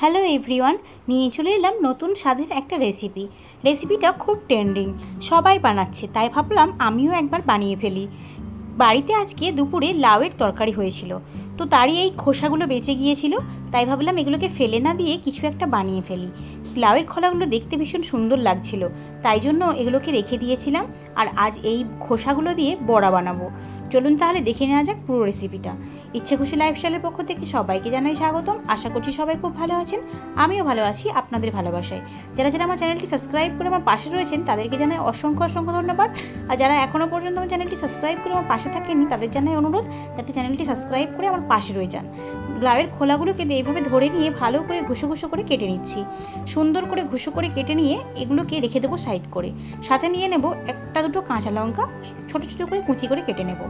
Hello everyone, নিয়ে চলে এলাম নতুন স্বাদের একটা রেসিপি রেসিপিটা খুব ট্রেন্ডিং সবাই বানাচ্ছে, তাই ভাবলাম আমিও একবার বানিয়ে ফেলি। বাড়িতে আজকে দুপুরে লাউয়ের তরকারি হয়েছিল, তো তারই এই খোসাগুলো বেঁচে গিয়েছিল, তাই ভাবলাম এগুলোকে ফেলে না দিয়ে কিছু একটা বানিয়ে ফেলি। লাউয়ের খোলাগুলো দেখতে ভীষণ সুন্দর লাগছিল, তাই জন্য এগুলোকে রেখে দিয়েছিলাম, আর আজ এই খোসাগুলো দিয়ে বড়া বানাবো। চলুন তাহলে দেখে নেওয়া যাক পুরো রেসিপিটা ইচ্ছে খুশি লাইফস্টাইলের পক্ষ থেকে সবাইকে জানাই স্বাগতম। আশা করছি সবাই খুব ভালো আছেন, আমিও ভালো আছি আপনাদের ভালোবাসায়। যারা যারা আমার চ্যানেলটি সাবস্ক্রাইব করে আমার পাশে রয়েছেন, তাদেরকে জানাই অসংখ্য অসংখ্য ধন্যবাদ। আর যারা এখনও পর্যন্ত আমার চ্যানেলটি সাবস্ক্রাইব করে আমার পাশে থাকেনি তাদের জানাই অনুরোধ, যাতে চ্যানেলটি সাবস্ক্রাইব করে আমার পাশে রয়ে যান। লাউয়ের খোলাগুলোকে এইভাবে ধরে নিয়ে ভালো করে ঘুষো ঘুষো করে কেটে নিচ্ছি। সুন্দর করে ঘুষো করে কেটে নিয়ে এগুলোকে রেখে দেবো সাইড করে। সাথে নিয়ে নেব একটা দুটো কাঁচা লঙ্কা, ছোটো ছোটো করে কুচি করে কেটে নেব।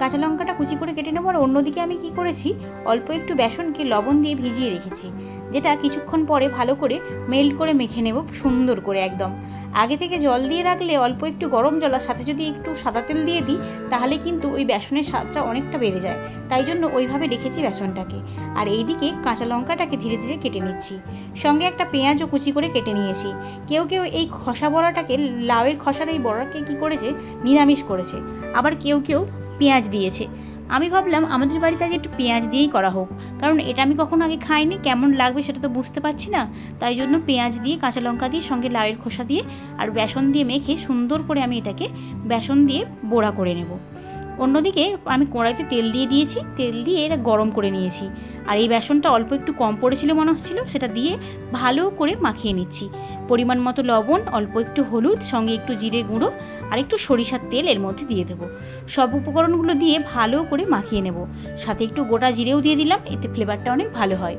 কাঁচা লঙ্কাটা কুচি করে কেটে নেব আর অন্যদিকে আমি কি করেছি, অল্প একটু বেসনকে লবণ দিয়ে ভিজিয়ে রেখেছি। যেটা কিছুক্ষণ পরে ভালো করে মেল্ট করে মেখে নেব, সুন্দর করে একদম। আগে থেকে জল দিয়ে রাখলে অল্প একটু গরম জল আর সাথে যদি একটু সাদা তেল দিয়ে দিই, তাহলে কিন্তু ওই বেসনের স্বাদটা অনেকটা বেড়ে যায়। তাই জন্য ওইভাবে রেখেছি বেসনটাকে। আর এইদিকে কাঁচা লঙ্কাটাকে ধীরে ধীরে কেটে নিচ্ছি। সঙ্গে একটা পেঁয়াজও কুচি করে কেটে নিয়েছি। কেউ কেউ এই খসা বড়াটাকে, লাউয়ের খসার এই বড়াকে কী করেছে? নিরামিষ করেছে। আবার কেউ কেউ পেঁয়াজ দিয়েছে। আমি ভাবলাম আমাদের বাড়িতে আজ একটু পেঁয়াজ দিয়েই করা হোক। কারণ এটা আমি কখনো আগে খাইনি, কেমন লাগবে সেটা তো বুঝতে পারছি না। তাই জন্য পেঁয়াজ দিয়ে, কাঁচা লঙ্কা দিয়ে, সঙ্গে লাউয়ের খোসা দিয়ে আর বেসন দিয়ে মেখে সুন্দর করে আমি এটাকে বেসন দিয়ে বোড়া করে নেব। অন্যদিকে আমি কড়াইতে তেল দিয়ে দিয়েছি, তেল দিয়ে এটা গরম করে নিয়েছি। আর এই বেসনটা অল্প একটু কম পড়েছিল মনে হচ্ছিল, সেটা দিয়ে ভালো করে মাখিয়ে নিচ্ছি। পরিমাণ মতো লবণ, অল্প একটু হলুদ, সঙ্গে একটু জিরে গুঁড়ো, আর একটু সরিষার তেল এর মধ্যে দিয়ে দেবো। সব উপকরণগুলো দিয়ে ভালো করে মাখিয়ে নেব। সাথে একটু গোটা জিরেও দিয়ে দিলাম, এতে ফ্লেভারটা অনেক ভালো হয়।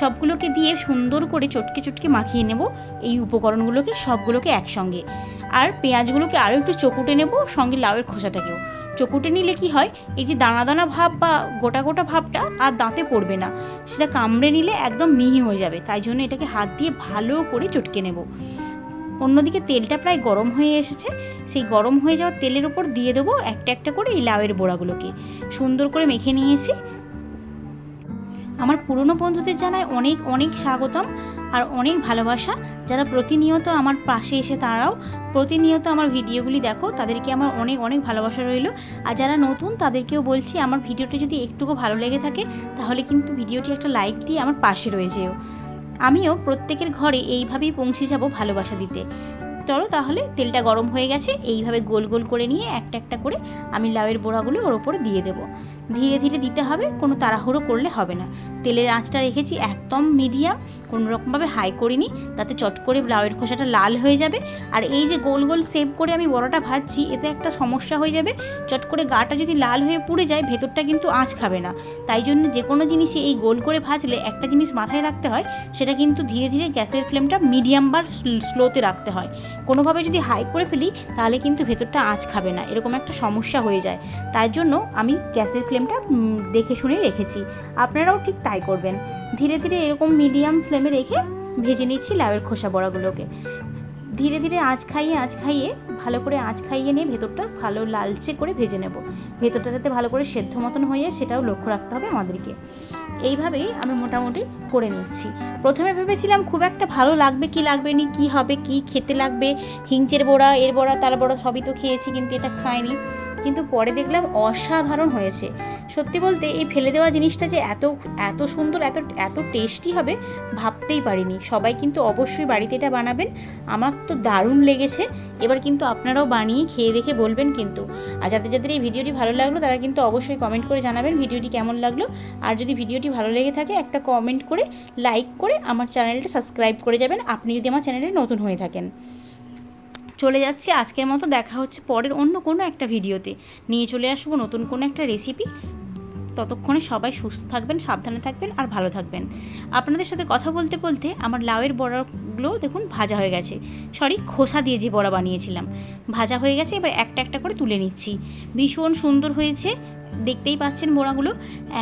সবগুলোকে দিয়ে সুন্দর করে চটকে চটকে মাখিয়ে নেব, এই উপকরণগুলোকে সবগুলোকে একসঙ্গে। আর পেঁয়াজগুলোকে আরও একটু চকুটে নেব, সঙ্গে লাউয়ের খোসাটাকেও। চকুটে নিলে কি হয়? এই যে দানা দানা ভাব বা গোটা গোটা ভাবটা আর দাঁতে পড়বে না। সেটা কামড়ে নিলে একদম মিহি হয়ে যাবে। তাই জন্য এটাকে হাত দিয়ে ভালো করে চটকে নেব। অন্যদিকে তেলটা প্রায় গরম হয়ে এসেছে। সেই গরম হয়ে যাওয়ার তেলের ওপর দিয়ে দেবো একটা একটা করে এই লাউয়ের বড়াগুলোকে। সুন্দর করে মেখে নিয়েছি। আমার পুরনো বন্ধুদের জানায় অনেক অনেক স্বাগতম। আর অনেক ভালোবাসা। যারা প্রতিনিয়ত আমার পাশে এসে তারাও প্রতিনিয়ত আমার ভিডিওগুলি দেখো, তাদেরকে আমার অনেক অনেক ভালোবাসা রইল। আর যারা নতুন, তাদেরকেও বলছি আমার ভিডিওটি যদি একটুকু ভালো লেগে থাকে, তাহলে কিন্তু ভিডিওটি একটা লাইক দিয়ে আমার পাশে রয়ে যেও। আমিও প্রত্যেকের ঘরে এইভাবেই পৌঁছে যাব ভালোবাসা দিতে। চলো তাহলে, তেলটা গরম হয়ে গেছে, এইভাবে গোল গোল করে নিয়ে একটা একটা করে আমি লাউয়ের বোড়াগুলো ওর ওপরে দিয়ে দেবো। ধীরে ধীরে দিতে হবে, কোনো তাড়াহুড়ো করলে হবে না। তেলের আঁচটা রেখেছি একদম মিডিয়াম, কোনো রকমভাবে হাই করিনি, তাতে চট করে লাউয়ের খোসাটা লাল হয়ে যাবে। আর এই যে গোল গোল সেভ করে আমি বড়াটা ভাজছি, এতে একটা সমস্যা হয়ে যাবে। চট করে গাটা যদি লাল হয়ে পুড়ে যায়, ভেতরটা কিন্তু আঁচ খাবে না। তাই জন্য যে কোনো জিনিসই এই গোল করে ভাজলে একটা জিনিস মাথায় রাখতে হয়, সেটা কিন্তু ধীরে ধীরে গ্যাসের ফ্লেমটা মিডিয়াম বা স্লোতে রাখতে হয়। কোনোভাবে যদি হাই করে ফেলি, তাহলে কিন্তু ভেতরটা আঁচ খাবে না, এরকম একটা সমস্যা হয়ে যায়। তাই জন্য আমি গ্যাসের ফ্লেমটা দেখে শুনে রেখেছি। আপনারাও ঠিক তাই করবেন। ধীরে ধীরে এরকম মিডিয়াম ফ্লেমে রেখে ভেজে নিচ্ছি লাউয়ের খোসা বড়াগুলোকে। ধীরে ধীরে আঁচ খাইয়ে আঁচ খাইয়ে, ভালো করে আঁচ খাইয়ে নিয়ে ভেতরটা ভালো লালচে করে ভেজে নেব। ভেতরটা যাতে ভালো করে সেদ্ধ মতন হয়ে সেটাও লক্ষ্য রাখতে হবে আমাদেরকে। এইভাবেই আমি মোটামুটি করে নিচ্ছি। প্রথমে ভেবেছিলাম খুব একটা ভালো লাগবে, কি লাগবে নি, কী হবে, কি খেতে লাগবে, হিংচের বড়া, এর বড়া, তার বড়া সবই তো খেয়েছি, কিন্তু এটা খাইনি। কিন্তু পরে দেখলাম অসাধারণ হয়েছে। সত্যি বলতে এই ফেলে দেওয়া জিনিসটা যে এত এত সুন্দর, এত এত টেস্টি হবে ভাবতেই পারিনি। সবাই কিন্তু অবশ্যই বাড়িতে এটা বানাবেন। আমার তো দারুণ লেগেছে। এবার কিন্তু আপনারাও বানিয়ে খেয়ে দেখে বলবেন কিন্তু। আর যাদের যাদের এই ভিডিওটি ভালো লাগল, তারা কিন্তু অবশ্যই কমেন্ট করে জানাবেন ভিডিওটি কেমন লাগল। আর যদি ভিডিওটি ভালো লেগে থাকে, একটা কমেন্ট করে লাইক করে আমার চ্যানেলটা সাবস্ক্রাইব করে যাবেন। আপনি যদি আমার চ্যানেলে নতুন হয়ে থাকেন। চলে যাচ্ছি। আজকের মতো দেখা হচ্ছে পরের অন্য কোনো একটা ভিডিওতে। নিয়ে চলে আসব নতুন কোনো একটা রেসিপি ততক্ষণে সবাই সুস্থ থাকবেন, সাবধানে থাকবেন আর ভালো থাকবেন। আপনাদের সাথে কথা বলতে বলতে আমার লাউয়ের বড়াগুলো দেখুন ভাজা হয়ে গেছে। সরি খোসা দিয়ে যে বড়া বানিয়েছিলাম। ভাজা হয়ে গেছে, এবার একটা একটা করে তুলে নিচ্ছি। ভীষণ সুন্দর হয়েছে। দেখতেই পাচ্ছেন বড়াগুলো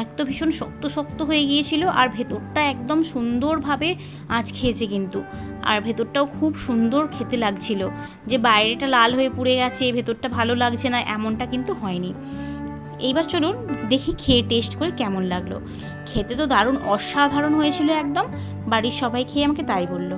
এক তো ভীষণ শক্ত শক্ত হয়ে গিয়েছিল আর ভেতরটা একদম সুন্দরভাবে আঁচ খেয়েছে কিন্তু। আর ভেতরটাও খুব সুন্দর খেতে লাগছিল, যে বাইরেটা লাল হয়ে পুড়ে গেছে ভেতরটা ভালো লাগছে না, এমনটা কিন্তু হয়নি। এইবার চলুন দেখি খেয়ে টেস্ট করে কেমন লাগল। খেতে তো দারুণ অসাধারণ হয়েছিল একদম, বাড়ির সবাই খেয়ে আমাকে তাই বলল।